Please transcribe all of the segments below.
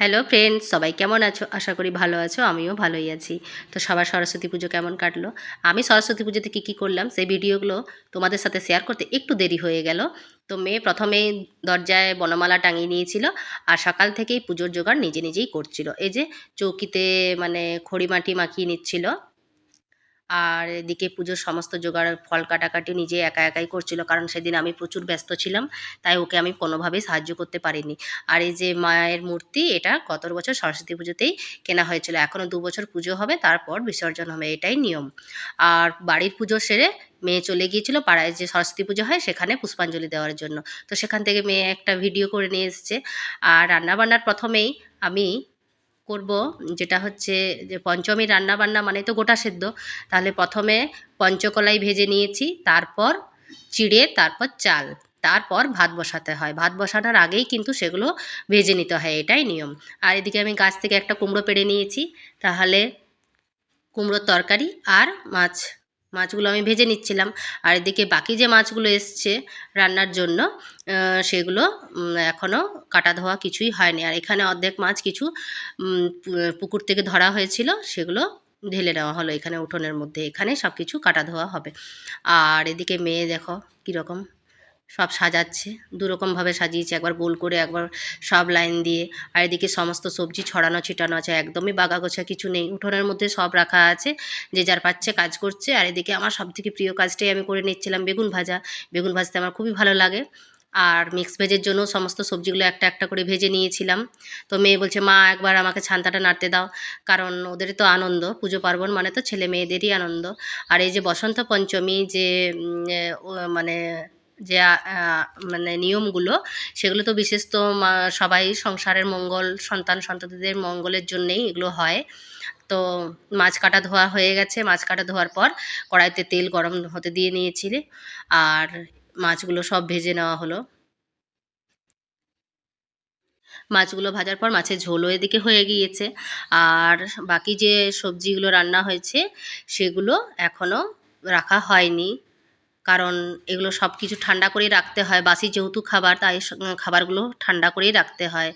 Hello friends সবাই কেমন আছো? আশা করি ভালো আছো, আমিও ভালোই আছি। তো সবার সরস্বতী পুজো কেমন কাটলো? আমি সরস্বতী পুজোতে কী কী করলাম, সেই ভিডিওগুলো তোমাদের সাথে শেয়ার করতে একটু দেরি হয়ে গেল। তো মেয়ে প্রথমে দরজায় বনমালা টাঙিয়ে নিয়েছিল আর সকাল থেকেই পুজোর জোগাড় নিজে নিজেই করছিল। এই যে চৌকিতে মানে খড়ি মাটি মাখিয়ে নিচ্ছিল। আর এদিকে পুজোর সমস্ত জোগাড়, ফল কাটাকাটি নিজে একা একাই করছিল কারণ সেদিন আমি প্রচুর ব্যস্ত ছিলাম, তাই ওকে আমি কোনোভাবেই সাহায্য করতে পারিনি। আর এই যে মায়ের মূর্তি, এটা গত বছর সরস্বতী পুজোতেই কেনা হয়েছিল। এখনও দু বছর পুজো হবে, তারপর বিসর্জন হবে, এটাই নিয়ম। আর বাড়ির পুজো সেরে মেয়ে চলে গিয়েছিল পাড়ায় যে সরস্বতী পুজো হয়, সেখানে পুষ্পাঞ্জলি দেওয়ার জন্য। তো সেখান থেকে মেয়ে একটা ভিডিও করে নিয়ে এসছে। আর রান্নাবান্নার প্রথমেই আমি করব, যেটা হচ্ছে যে পঞ্চমী রান্না বান্না মানে তো গোটা সেদ্ধ। তাহলে প্রথমে পঞ্চকলাই ভেজে নিয়েছি, তারপর চিড়ে, তারপর চাল, তারপর ভাত বসাতে হয়। ভাত বসানোর আগেই কিন্তু সেগুলো ভেজে নিতে হয়, এটাই নিয়ম। আর এদিকে আমি গাছ থেকে একটা কুমড়ো পেড়ে নিয়েছি, তাহলে কুমড়োর তরকারি আর মাছ মাছগুলো আমি ভেজে নিচ্ছিলাম। আর এদিকে বাকি যে মাছগুলো এসছে রান্নার জন্য সেগুলো এখনও কাটা ধোয়া কিছুই হয়নি। আর এখানে অর্ধেক মাছ কিছু পুকুর থেকে ধরা হয়েছিল, সেগুলো ঢেলে নেওয়া হলো এখানে উঠোনের মধ্যে। এখানে সব কিছু কাটা ধোয়া হবে। আর এদিকে মেয়ে দেখো কীরকম সব সাজাচ্ছে। দুরকমভাবে সাজিয়েছে, একবার গোল করে একবার সব লাইন দিয়ে। আর এদিকে সমস্ত সবজি ছড়ানো ছিটানো আছে, একদমই বাগা গোছা কিছু নেই। উঠোনের মধ্যে সব রাখা আছে, যে যার পাচ্ছে কাজ করছে। আর এদিকে আমার সবথেকে প্রিয় কাজটাই আমি করে নিচ্ছিলাম বেগুন ভাজা। বেগুন ভাজতে আমার খুবই ভালো লাগে। আর মিক্স ভেজের জন্য সমস্ত সবজিগুলো একটা একটা করে ভেজে নিয়েছিলাম। তো মেয়ে বলছে, মা, একবার আমাকে ছান্তাটা নাড়তে দাও। কারণ ওদেরই তো আনন্দ, পুজো পার্বণ মানে তো ছেলে মেয়েদেরই আনন্দ। আর এই যে বসন্ত পঞ্চমী যে মানে যে মানে নিয়মগুলো, সেগুলো তো বিশেষ তো সবাই সংসারের মঙ্গল, সন্তান সন্ততিদের মঙ্গলের জন্যেই এগুলো হয়। তো মাছ কাটা ধোয়া হয়ে গেছে, মাছ কাটা ধোয়ার পর কড়াইতে তেল গরম হতে দিয়ে নিয়েছিলে, আর মাছগুলো সব ভেজে নেওয়া হলো। মাছগুলো ভাজার পর মাছের ঝোলও এদিকে হয়ে গিয়েছে, আর বাকি যে সবজিগুলো রান্না হয়েছে, সেগুলো এখনও রাখা হয়নি। কারণ এগুলো সব কিছু ঠান্ডা করেই রাখতে হয়। বাসি যেহেতু খাবার, তাই খাবারগুলো ঠান্ডা করেই রাখতে হয়।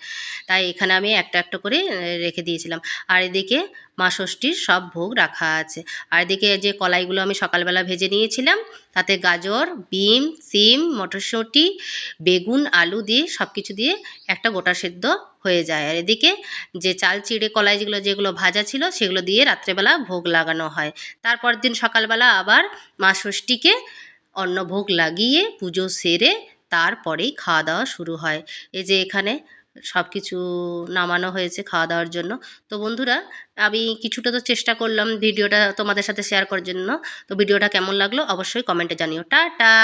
তাই এখানে আমি একটা একটা করে রেখে দিয়েছিলাম। আর এদিকে মা ষষ্ঠীর সব ভোগ রাখা আছে। আর এদিকে যে কলাইগুলো আমি সকালবেলা ভেজে নিয়েছিলাম, তাতে গাজর বিম সিম, মটরশুঁটি, বেগুন, আলু দিয়ে সব কিছু দিয়ে একটা গোটা সেদ্ধ হয়ে যায়। আর এদিকে যে চাল চিড়ে কলাই যেগুলো যেগুলো ভাজা ছিল, সেগুলো দিয়ে রাত্রেবেলা ভোগ লাগানো হয়। তারপর দিন সকালবেলা আবার মা ষষ্ঠীকে অন্নভোগ লাগিয়ে পুজো সেরে তারপরেই খাওয়া দাওয়া শুরু হয়। এই যে এখানে সব কিছু নামানো হয়েছে খাওয়া দাওয়ার জন্য। তো বন্ধুরা, আমি কিছুটা তো চেষ্টা করলাম ভিডিওটা তোমাদের সাথে শেয়ার করার জন্য। তো ভিডিওটা কেমন লাগল অবশ্যই কমেন্টে জানিও। টাটা!